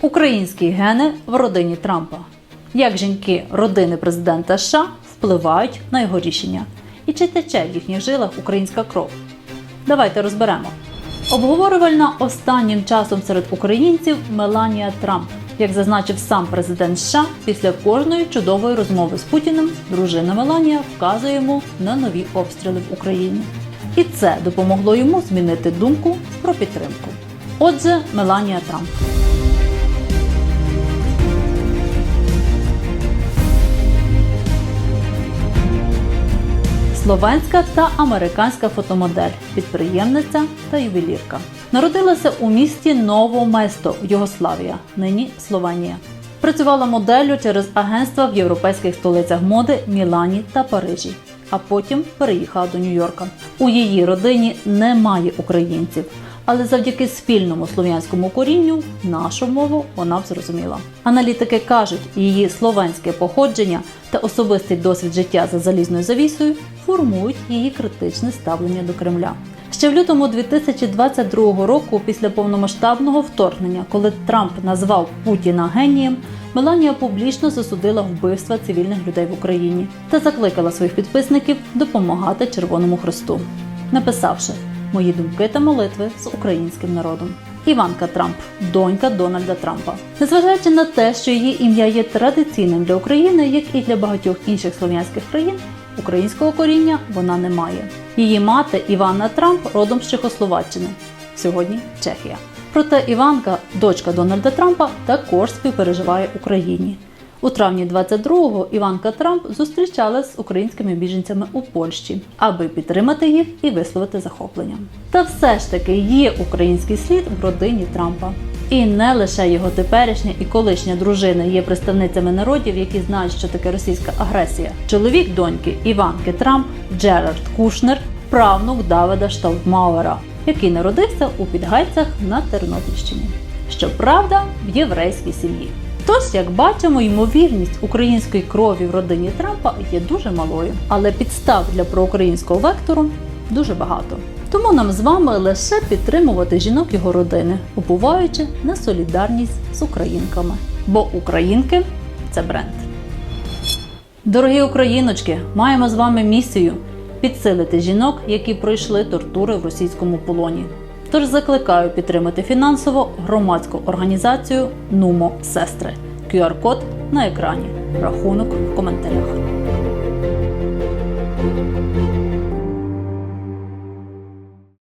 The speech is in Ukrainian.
Українські гени в родині Трампа. Як жінки родини президента США впливають на його рішення? І чи тече в їхніх жилах українська кров? Давайте розберемо. Обговорювальна останнім часом серед українців Меланія Трамп. Як зазначив сам президент США, після кожної чудової розмови з Путіним дружина Меланія вказує йому на нові обстріли в Україні. І це допомогло йому змінити думку про підтримку. Отже, Меланія Трамп. Словенська та американська фотомодель, підприємниця та ювелірка. Народилася у місті Новоместо, Югославія, нині Словенія. Працювала моделлю через агентства в європейських столицях моди Мілані та Парижі, а потім переїхала до Нью-Йорка. У її родині немає українців, але завдяки спільному слов'янському корінню нашу мову вона б зрозуміла. Аналітики кажуть, її словенське походження та особистий досвід життя за залізною завісою формують її критичне ставлення до Кремля. Ще в лютому 2022 року, після повномасштабного вторгнення, коли Трамп назвав Путіна генієм, Меланія публічно засудила вбивства цивільних людей в Україні та закликала своїх підписників допомагати Червоному Хресту, написавши мої думки та молитви з українським народом. Іванка Трамп, донька Дональда Трампа. Незважаючи на те, що її ім'я є традиційним для України, як і для багатьох інших слов'янських країн, українського коріння вона не має. Її мати Іванна Трамп родом з Чехословаччини, сьогодні Чехія. Проте Іванка, дочка Дональда Трампа, також співпереживає Україні. У травні 22-го Іванка Трамп зустрічалась з українськими біженцями у Польщі, аби підтримати їх і висловити захоплення. Та все ж таки є український слід в родині Трампа. І не лише його теперішня і колишня дружина є представницями народів, які знають, що таке російська агресія. Чоловік доньки Іванки Трамп, Джерард Кушнер, правнук Давида Шталмауера, який народився у Підгайцях на Тернопільщині. Щоправда, в єврейській сім'ї. Тож, як бачимо, ймовірність української крові в родині Трампа є дуже малою, але підстав для проукраїнського вектору дуже багато. Тому нам з вами лише підтримувати жінок його родини, уповаючи на солідарність з українками. Бо українки це бренд. Дорогі україночки, маємо з вами місію підсилити жінок, які пройшли тортури в російському полоні. Тож закликаю підтримати фінансово громадську організацію Нумо Сестри. QR-код на екрані. Рахунок в коментарях.